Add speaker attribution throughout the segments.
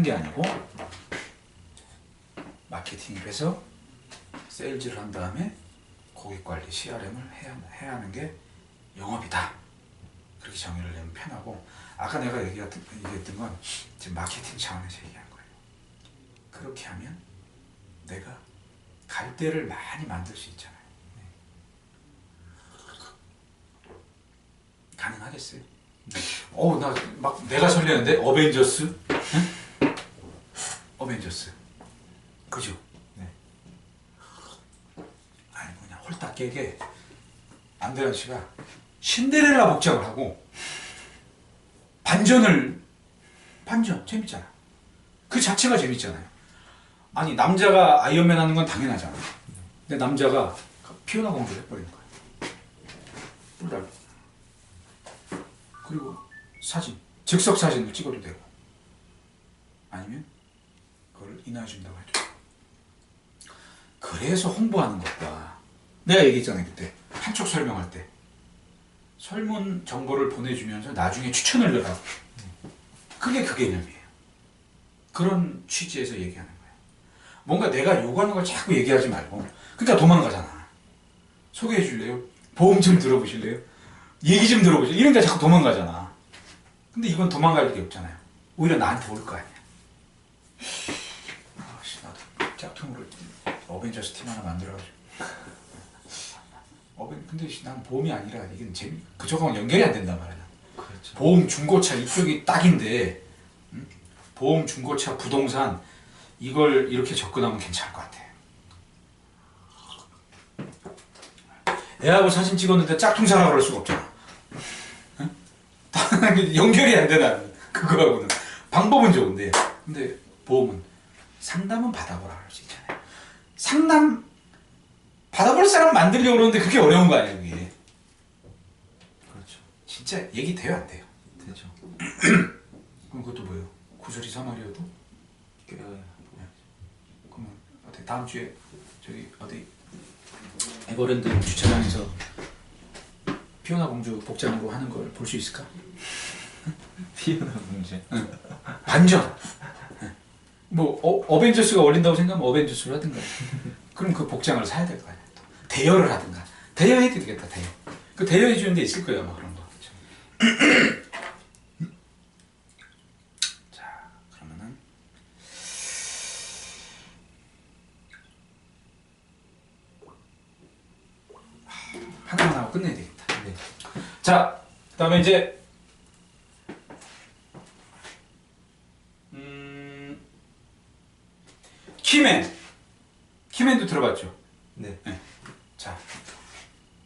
Speaker 1: 하는 게 아니고 마케팅을 해서 세일즈를 한 다음에 고객 관리 CRM을 해야, 해야 하는 게 영업이다. 그렇게 정의를 내면 편하고 아까 내가 얘기했던, 얘기했던 건 지금 마케팅 차원에서 얘기한 거예요. 그렇게 하면 내가 갈대를 많이 만들 수 있잖아요. 네. 가능하겠어요? 어, 나 막 내가 설레는데 어벤져스? 응? 어벤져스. 그죠? 네. 아니 뭐냐 홀딱 깨게 안대현 씨가 신데렐라 복장을 하고 반전을 반전 재밌잖아. 그 자체가 재밌잖아요. 아니 남자가 아이언맨 하는 건 당연하잖아. 근데 남자가 피오나 공주를 해버리는 거야. 뿔달. 그리고 사진, 즉석 사진을 찍어도 되고 아니면 그걸 인화해준다고 해도 그래서 홍보하는 것과 내가 얘기했잖아요 그때. 한쪽 설명할 때. 설문 정보를 보내주면서 나중에 추천을 넣어 그게 그 개념이에요. 그런 취지에서 얘기하는 거예요 뭔가 내가 요구하는 걸 자꾸 얘기하지 말고 그러니까 도망가잖아. 소개해 줄래요? 보험 좀 들어보실래요? 얘기 좀 들어보실래요? 이런 데 자꾸 도망가잖아. 근데 이건 도망갈 일이 없잖아요. 오히려 나한테 올 거 아니야 어벤져스 팀 하나 만들어가지고. 어벤 근데 씨, 난 보험이 아니라 이게 재미 그쪽하고 연결이 안 된단 말이야.
Speaker 2: 그렇죠.
Speaker 1: 보험 중고차 이쪽이 딱인데 음? 보험 중고차 부동산 이걸 이렇게 접근하면 괜찮을 것 같아. 애하고 사진 찍었는데 짝퉁 사라 그럴 수가 없잖아. 응? 연결이 안 되나 그거하고는. 방법은 좋은데. 근데 보험은 상담은 받아보라 있잖아요 상담 받아볼 사람 만들려고 그러는데 그게 어려운 거 아니에요 그게
Speaker 2: 그렇죠.
Speaker 1: 진짜 얘기 돼요 안 돼요
Speaker 2: 되죠.
Speaker 1: 그럼 그것도 뭐예요 구슬이 사마리아도
Speaker 2: 꽤
Speaker 1: 그러면 어떻게 다음 주에 저기 어디 에버랜드 주차장에서 피오나 공주 복장으로 하는 걸 볼 수 있을까?
Speaker 2: 피어나 문제.
Speaker 1: 반전. 뭐 어, 어벤져스가 어울린다고 생각하면 어벤져스를 하든가. 그럼 그 복장을 사야 될 거 아니야. 또. 대여를 하든가. 대여해도 되겠다. 대여. 그 대여해 주는 데 있을 거예요 아마 그런 거. 자 그러면은 하나만 하고 끝내야 되겠다.
Speaker 2: 네.
Speaker 1: 자, 그 다음에 이제 키맨, 키맨도 들어봤죠.
Speaker 2: 네.
Speaker 1: 자,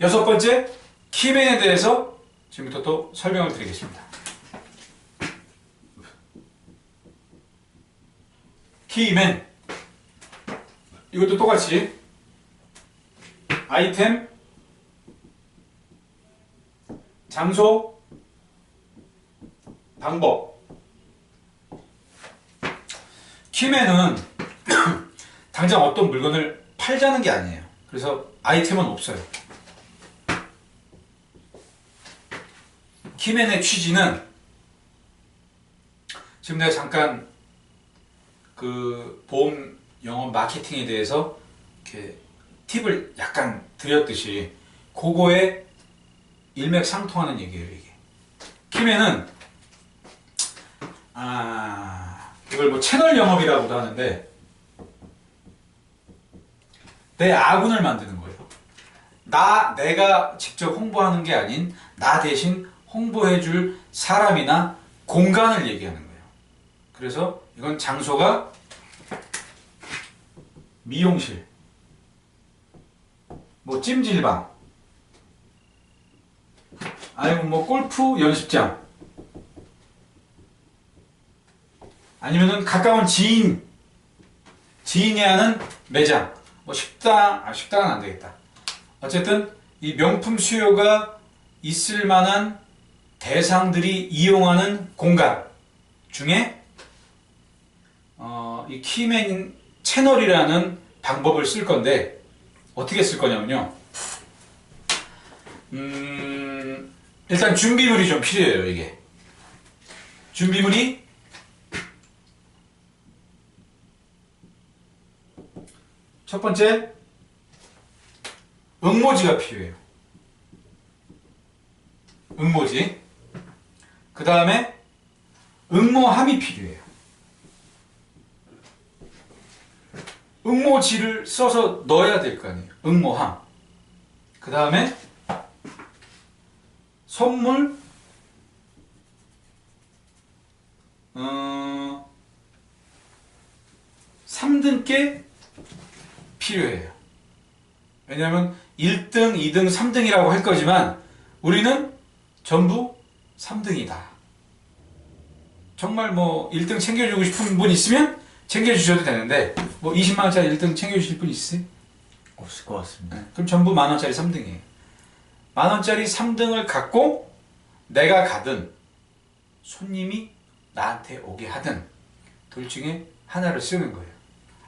Speaker 1: 여섯 번째 키맨에 대해서 지금부터 또 설명을 드리겠습니다. 키맨 이것도 똑같이 아이템 장소 방법 키맨은 당장 어떤 물건을 팔자는 게 아니에요. 그래서 아이템은 없어요. 키맨의 취지는 지금 내가 잠깐 그 보험 영업 마케팅에 대해서 이렇게 팁을 약간 드렸듯이 그거에 일맥상통하는 얘기예요 이게. 키맨은 아 이걸 뭐 채널 영업이라고도 하는데 내 아군을 만드는 거예요. 나 내가 직접 홍보하는 게 아닌 나 대신 홍보해 줄 사람이나 공간을 얘기하는 거예요. 그래서 이건 장소가 미용실, 뭐 찜질방, 아니면 뭐 골프 연습장, 아니면은 가까운 지인, 지인이 하는 매장, 뭐 식당, 아 식당은 안 되겠다. 어쨌든 이 명품 수요가 있을 만한 대상들이 이용하는 공간 중에 어, 이 키맨 채널이라는 방법을 쓸 건데 어떻게 쓸 거냐면요. 음, 일단 준비물이 좀 필요해요 이게. 준비물이 첫 번째, 응모지가 필요해요. 응모지. 그 다음에 응모함이 필요해요. 응모지를 써서 넣어야 될 거 아니에요. 응모함. 그 다음에 선물, 어, 3등께 필요해요. 왜냐하면 1등, 2등, 3등이라고 할 거지만 우리는 전부 3등이다. 정말 뭐 1등 챙겨주고 싶은 분 있으면 챙겨주셔도 되는데 뭐 20만원짜리 1등 챙겨주실 분 있으세요?
Speaker 2: 없을 것 같습니다.
Speaker 1: 네, 그럼 전부 만원짜리 3등이에요. 만원짜리 3등을 갖고 내가 가든 손님이 나한테 오게 하든 둘 중에 하나를 쓰는 거예요.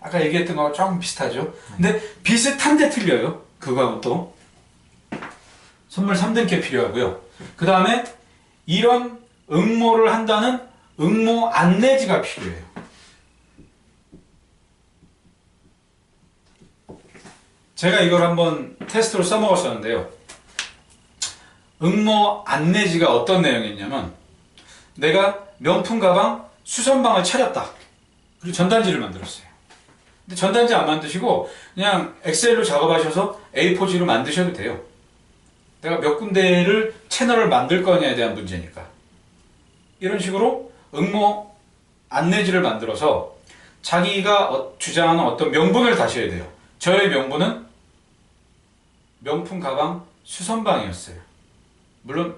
Speaker 1: 아까 얘기했던 거하고 조금 비슷하죠? 근데 비슷한데 틀려요. 그거하고 또. 선물 3등께 필요하고요. 그 다음에 이런 응모를 한다는 응모 안내지가 필요해요. 제가 이걸 한번 테스트로 써먹었었는데요. 응모 안내지가 어떤 내용이었냐면 내가 명품 가방 수선방을 차렸다. 그리고 전단지를 만들었어요. 근데 전단지 안 만드시고 그냥 엑셀로 작업하셔서 A4지로 만드셔도 돼요. 내가 몇 군데를 채널을 만들 거냐에 대한 문제니까. 이런 식으로 응모 안내지를 만들어서 자기가 어- 주장하는 어떤 명분을 다셔야 돼요. 저의 명분은 명품 가방 수선방이었어요. 물론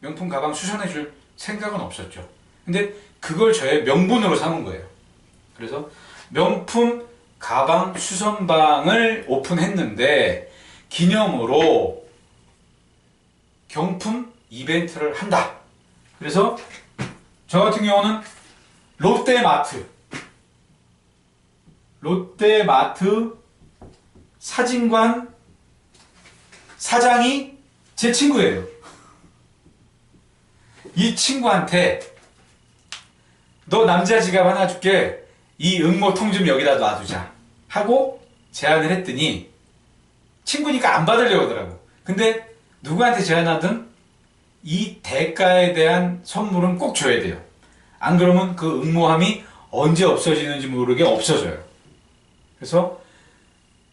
Speaker 1: 명품 가방 수선해 줄 생각은 없었죠. 근데 그걸 저의 명분으로 삼은 거예요. 그래서 명품 가방 수선방을 오픈했는데 기념으로 경품 이벤트를 한다. 그래서 저 같은 경우는 롯데마트 롯데마트 사진관 사장이 제 친구예요. 이 친구한테 너 남자 지갑 하나 줄게. 이 응모통 좀 여기다 놔두자. 하고 제안을 했더니 친구니까 안 받으려고 하더라고. 근데 누구한테 제안하든 이 대가에 대한 선물은 꼭 줘야 돼요. 안 그러면 그 응모함이 언제 없어지는지 모르게 없어져요. 그래서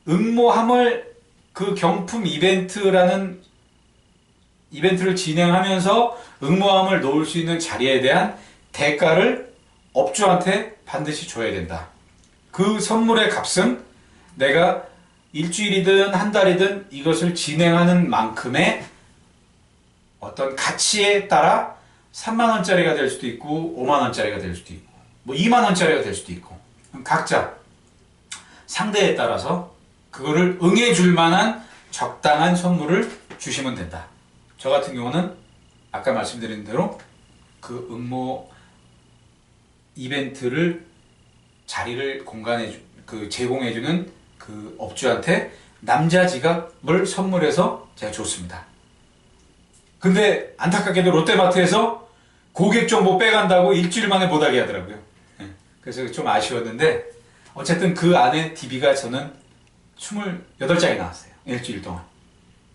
Speaker 1: 응모함을 그 경품 이벤트라는 이벤트를 진행하면서 응모함을 놓을 수 있는 자리에 대한 대가를 업주한테 반드시 줘야 된다. 그 선물의 값은 내가 일주일이든 한 달이든 이것을 진행하는 만큼의 어떤 가치에 따라 3만원짜리가 될 수도 있고 5만원짜리가 될 수도 있고 뭐 2만원짜리가 될 수도 있고 각자 상대에 따라서 그거를 응해줄 만한 적당한 선물을 주시면 된다. 저 같은 경우는 아까 말씀드린 대로 그 응모 이벤트를 자리를 공간해 주, 그 제공해 주는 그 업주한테 남자 지갑을 선물해서 제가 줬습니다. 근데 안타깝게도 롯데마트에서 고객 정보 빼간다고 일주일 만에 못하게 하더라고요. 예, 그래서 좀 아쉬웠는데 어쨌든 그 안에 DB가 저는 28장이 나왔어요. 일주일 동안.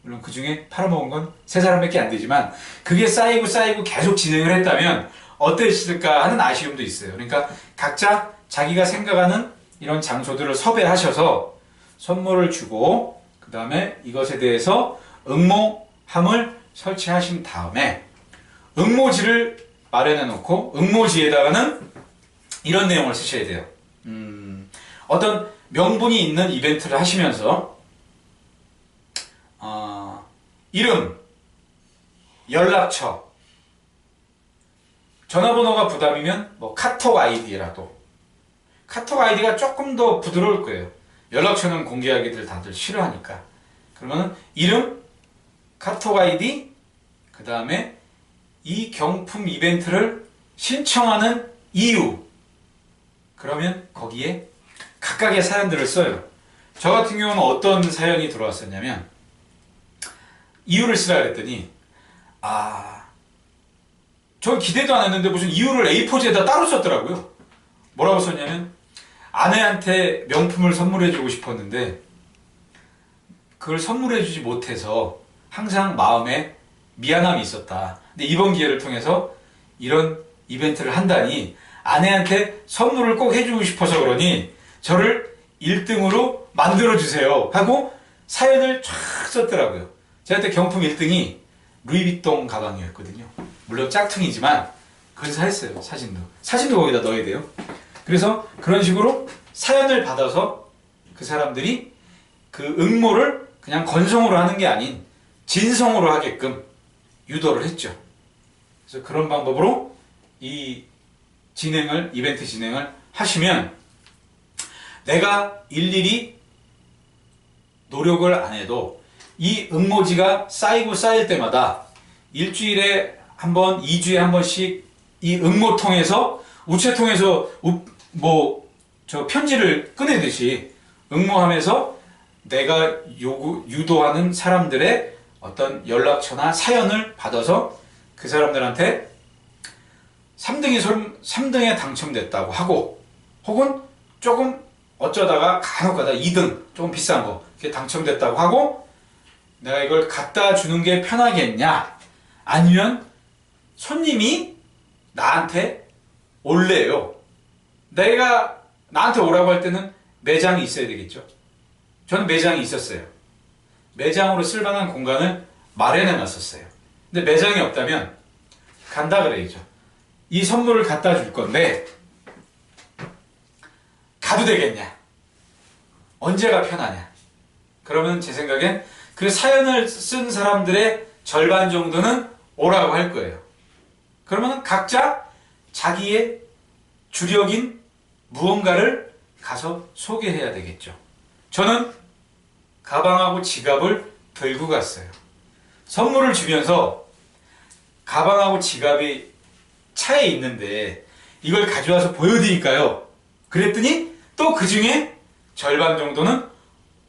Speaker 1: 물론 그 중에 팔아먹은 건 세 사람밖에 안 되지만 그게 쌓이고 쌓이고 계속 진행을 했다면 어땠을까 하는 아쉬움도 있어요. 그러니까 각자 자기가 생각하는 이런 장소들을 섭외하셔서 선물을 주고 그 다음에 이것에 대해서 응모함을 설치하신 다음에 응모지를 마련해 놓고 응모지에다가는 이런 내용을 쓰셔야 돼요. 음, 어떤 명분이 있는 이벤트를 하시면서 어, 이름, 연락처, 전화번호가 부담이면 뭐 카톡 아이디라도 카톡 아이디가 조금 더 부드러울 거예요. 연락처는 공개하기들 다들 싫어하니까. 그러면 이름, 카톡 아이디, 그 다음에 이 경품 이벤트를 신청하는 이유. 그러면 거기에 각각의 사연들을 써요. 저 같은 경우는 어떤 사연이 들어왔었냐면 이유를 쓰라 그랬더니 아, 전 기대도 안 했는데 무슨 이유를 A4지에다 따로 썼더라고요. 뭐라고 썼냐면 아내한테 명품을 선물해주고 싶었는데 그걸 선물해주지 못해서 항상 마음에 미안함이 있었다. 근데 이번 기회를 통해서 이런 이벤트를 한다니 아내한테 선물을 꼭 해주고 싶어서 그러니 저를 1등으로 만들어주세요. 하고 사연을 쫙 썼더라고요. 제가 그때 경품 1등이 루이비통 가방이었거든요. 물론 짝퉁이지만 그래서 했어요. 사진도. 사진도 거기다 넣어야 돼요. 그래서 그런 식으로 사연을 받아서 그 사람들이 그 응모를 그냥 건성으로 하는 게 아닌 진성으로 하게끔 유도를 했죠. 그래서 그런 방법으로 이 진행을, 이벤트 진행을 하시면 내가 일일이 노력을 안 해도 이 응모지가 쌓이고 쌓일 때마다 일주일에 한 번, 이주에 한 번씩 이 응모통에서 우체통에서 뭐 저 편지를 꺼내듯이 응모하면서 내가 요구, 유도하는 사람들의 어떤 연락처나 사연을 받아서 그 사람들한테 3등이 3등에 당첨됐다고 하고 혹은 조금 어쩌다가 간혹 가다 2등 조금 비싼 거 이렇게 당첨됐다고 하고 내가 이걸 갖다 주는 게 편하겠냐? 아니면 손님이 나한테 올래요 내가 나한테 오라고 할 때는 매장이 있어야 되겠죠 저는 매장이 있었어요 매장으로 쓸만한 공간을 마련해 놨었어요 근데 매장이 없다면 간다 그래야죠 이 선물을 갖다 줄 건데 가도 되겠냐? 언제가 편하냐? 그러면 제 생각엔 그 사연을 쓴 사람들의 절반 정도는 오라고 할 거예요. 그러면 각자 자기의 주력인 무언가를 가서 소개해야 되겠죠. 저는 가방하고 지갑을 들고 갔어요. 선물을 주면서 가방하고 지갑이 차에 있는데 이걸 가져와서 보여드릴까요? 그랬더니 또 그 중에 절반 정도는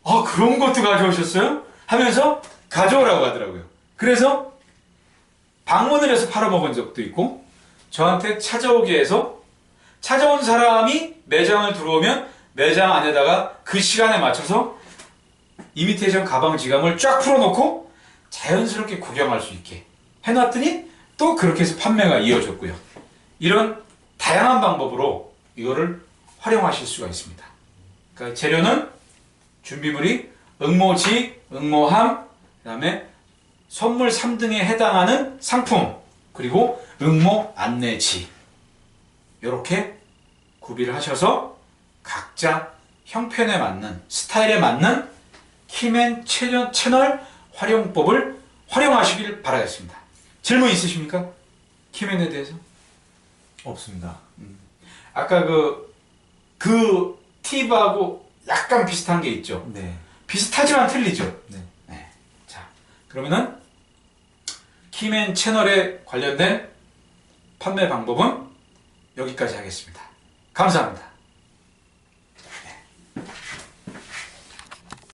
Speaker 1: 아 그런 것도 가져오셨어요? 하면서 가져오라고 하더라고요. 그래서 방문을 해서 팔아먹은 적도 있고 저한테 찾아오게 해서 찾아온 사람이 매장을 들어오면 매장 안에다가 그 시간에 맞춰서 이미테이션 가방 지갑을 쫙 풀어놓고 자연스럽게 구경할 수 있게 해놨더니 또 그렇게 해서 판매가 이어졌고요. 이런 다양한 방법으로 이거를 활용하실 수가 있습니다. 그러니까 재료는 준비물이 응모지, 응모함, 그 다음에 선물 3등에 해당하는 상품, 그리고 응모 안내지. 이렇게 구비를 하셔서 각자 형편에 맞는 스타일에 맞는 키맨 채널, 채널 활용법을 활용하시길 바라겠습니다. 질문 있으십니까? 키맨에 대해서?
Speaker 2: 없습니다.
Speaker 1: 아까 그, 그 팁하고 약간 비슷한 게 있죠.
Speaker 2: 네.
Speaker 1: 비슷하지만 틀리죠.
Speaker 2: 네.
Speaker 1: 자, 그러면은 키맨 채널에 관련된 판매 방법은 여기까지 하겠습니다. 감사합니다.